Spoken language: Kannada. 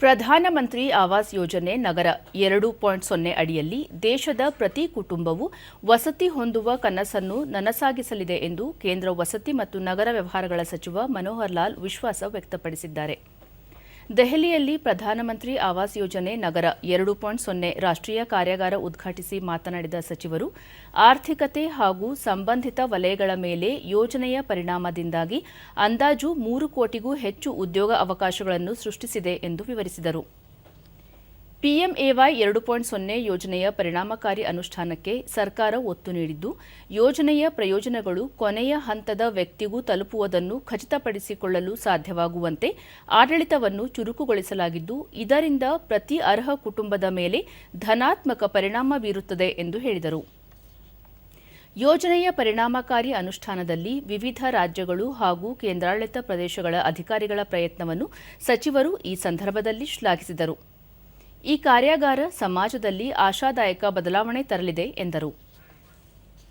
ಪ್ರಧಾನಮಂತ್ರಿ ಆವಾಸ್ ಯೋಜನೆ ನಗರ ಎರಡು ಪಾಯಿಂಟ್ ಸೊನ್ನೆ ಅಡಿಯಲ್ಲಿ ದೇಶದ ಪ್ರತಿ ಕುಟುಂಬವು ವಸತಿ ಹೊಂದುವ ಕನಸನ್ನು ನನಸಾಗಿಸಲಿದೆ ಎಂದು ಕೇಂದ್ರ ವಸತಿ ಮತ್ತು ನಗರ ವ್ಯವಹಾರಗಳ ಸಚಿವ ಮನೋಹರ್ ಲಾಲ್ ವಿಶ್ವಾಸ ವ್ಯಕ್ತಪಡಿಸಿದ್ದಾರೆ. ದೆಹಲಿಯಲ್ಲಿ ಪ್ರಧಾನಮಂತ್ರಿ ಆವಾಸ್ ಯೋಜನೆ ನಗರ ಎರಡು ಪಾಯಿಂಟ್ ಸೊನ್ನೆ ರಾಷ್ಟ್ರೀಯ ಕಾರ್ಯಾಗಾರ ಉದ್ಘಾಟಿಸಿ ಮಾತನಾಡಿದ ಸಚಿವರು, ಆರ್ಥಿಕತೆ ಹಾಗೂ ಸಂಬಂಧಿತ ವಲಯಗಳ ಮೇಲೆ ಯೋಜನೆಯ ಪರಿಣಾಮದಿಂದಾಗಿ ಅಂದಾಜು ಮೂರು ಕೋಟಿಗೂ ಹೆಚ್ಚು ಉದ್ಯೋಗ ಅವಕಾಶಗಳನ್ನು ಸೃಷ್ಟಿಸಿದೆ ಎಂದು ವಿವರಿಸಿದರು. ಪಿಎಂಎವೈ ಎರಡು ಪಾಯಿಂಟ್ ಸೊನ್ನೆ ಯೋಜನೆಯ ಪರಿಣಾಮಕಾರಿ ಅನುಷ್ಠಾನಕ್ಕೆ ಸರ್ಕಾರ ಒತ್ತು ನೀಡಿದ್ದು, ಯೋಜನೆಯ ಪ್ರಯೋಜನಗಳು ಕೊನೆಯ ಹಂತದ ವ್ಯಕ್ತಿಗೂ ತಲುಪುವುದನ್ನು ಖಚಿತಪಡಿಸಿಕೊಳ್ಳಲು ಸಾಧ್ಯವಾಗುವಂತೆ ಆಡಳಿತವನ್ನು ಚುರುಕುಗೊಳಿಸಲಾಗಿದ್ದು, ಇದರಿಂದ ಪ್ರತಿ ಅರ್ಹ ಕುಟುಂಬದ ಮೇಲೆ ಧನಾತ್ಮಕ ಪರಿಣಾಮ ಬೀರುತ್ತದೆ ಎಂದು ಹೇಳಿದರು. ಯೋಜನೆಯ ಪರಿಣಾಮಕಾರಿ ಅನುಷ್ಠಾನದಲ್ಲಿ ವಿವಿಧ ರಾಜ್ಯಗಳು ಹಾಗೂ ಕೇಂದ್ರಾಡಳಿತ ಪ್ರದೇಶಗಳ ಅಧಿಕಾರಿಗಳ ಪ್ರಯತ್ನವನ್ನು ಸಚಿವರು ಈ ಸಂದರ್ಭದಲ್ಲಿ ಶ್ಲಾಘಿಸಿದರು. ಈ ಕಾರ್ಯಾಗಾರ ಸಮಾಜದಲ್ಲಿ ಆಶಾದಾಯಕ ಬದಲಾವಣೆ ತರಲಿದೆ ಎಂದರು.